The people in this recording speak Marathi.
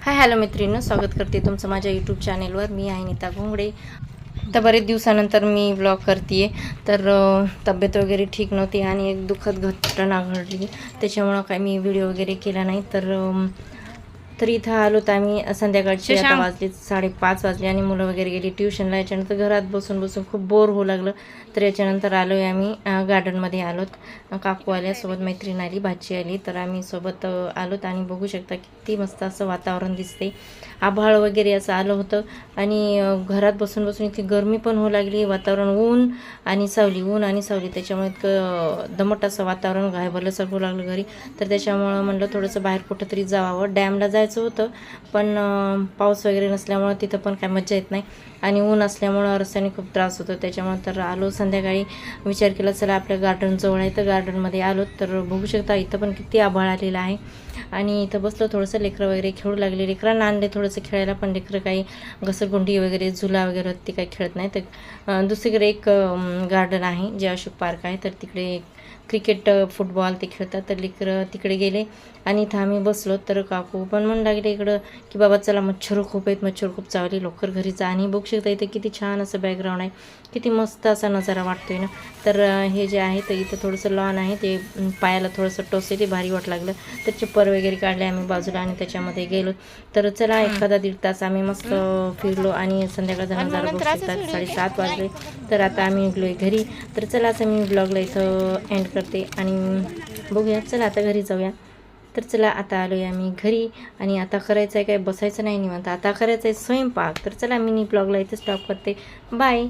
हाय हॅलो मैत्रिणी स्वागत करते तुमचं माझ्या यूट्यूब चॅनेलवर मी आहे नीता घोंगडे. तर बरेच दिवसानंतर मी ब्लॉग करते तर तब्येत वगैरे ठीक नव्हती आणि एक दुःखद घटना घडली. त्याच्यामुळं काय मी व्हिडिओ वगैरे केला नाही. तर तर इथं आलो तर आम्ही संध्याकाळची आता. वाजले साडेपाच वाजले आणि मुलं वगैरे गेली ट्युशनला. याच्यानंतर घरात बसून बसून खूप बोर होऊ लागलं. तर याच्यानंतर आलो आहे आम्ही गार्डनमध्ये आलोत. काकू आल्या सोबत मैत्रीण आली भाची आली. तर आम्ही सोबत आलोत आणि बघू शकता किती मस्त असं वातावरण दिसते आभाळ वगैरे असं आलं होतं. आणि घरात बसून बसून इतकी गरमी पण होऊ लागली. वातावरण ऊन आणि सावली ऊन आणि सावली. त्याच्यामुळे इतकं दमट असं वातावरण घायवलं सगळं लागलं घरी. तर त्याच्यामुळं म्हणलं थोडंसं बाहेर कुठंतरी जावं. डॅमला जायचं होतं. पण पाऊस वगैरे नसल्यामुळं तिथं पण काय मज्जा येत नाही. आणि ऊन असल्यामुळं रस्त्याने खूप त्रास होतो. त्याच्यामुळं तर आलो संध्याकाळी. विचार केला चला आपल्या गार्डनजवळ आहे तर गार्डनमध्ये आलो. तर बघू शकता इथं पण किती आभाळ आलेलं आहे. आणि इथं बसलो थोडंसं लेकरं वगैरे खेळू लागले. लेकरांना आणले थोडंसं खेळायला पण लेकरं काही घसरगुंडी वगैरे झुला वगैरे होती काही खेळत नाही तर दुसरीकडे एक गार्डन आहे जे अशोक पार्क आहे. तर तिकडे क्रिकेट फुटबॉल ते खेळतात तर लेकरं तिकडे गेले आणि इथं आम्ही बसलो. तर काकू पण म्हणू लागले इकडं की बाबा चला मच्छर खूप आहेत मच्छर खूप चावली लवकर घरी जा. आणि बघू शकता इथे किती छान असं बॅकग्राऊंड आहे. किती मस्त असा नजारा वाटतोय ना. तर हे जे आहे तर इथं थोडंसं लॉन आहे. ते पायाला थोडंसं टोसे ते भारी वाट लागलं. तर चप्पर वगैरे काढले आम्ही बाजूला आणि त्याच्यामध्ये गेलो. तर चला एखादा दीड तास आम्ही मस्त फिरलो आणि संध्याकाळचा नजारा बघू शकतात. साडेसात वाजले. तर आता आम्ही निघलोय घरी. तर चला असं मी ब्लॉगला इथं एंड करते. आणि बघूया चला आता घरी जाऊया. तर चला आता आलो आहे आम्ही घरी. आणि आता करायचं आहे काय? बसायचं नाही निवांत. आता करायचं आहे स्वयंपाक. तर चला मी ब्लॉगला इथे स्टॉप करते. बाय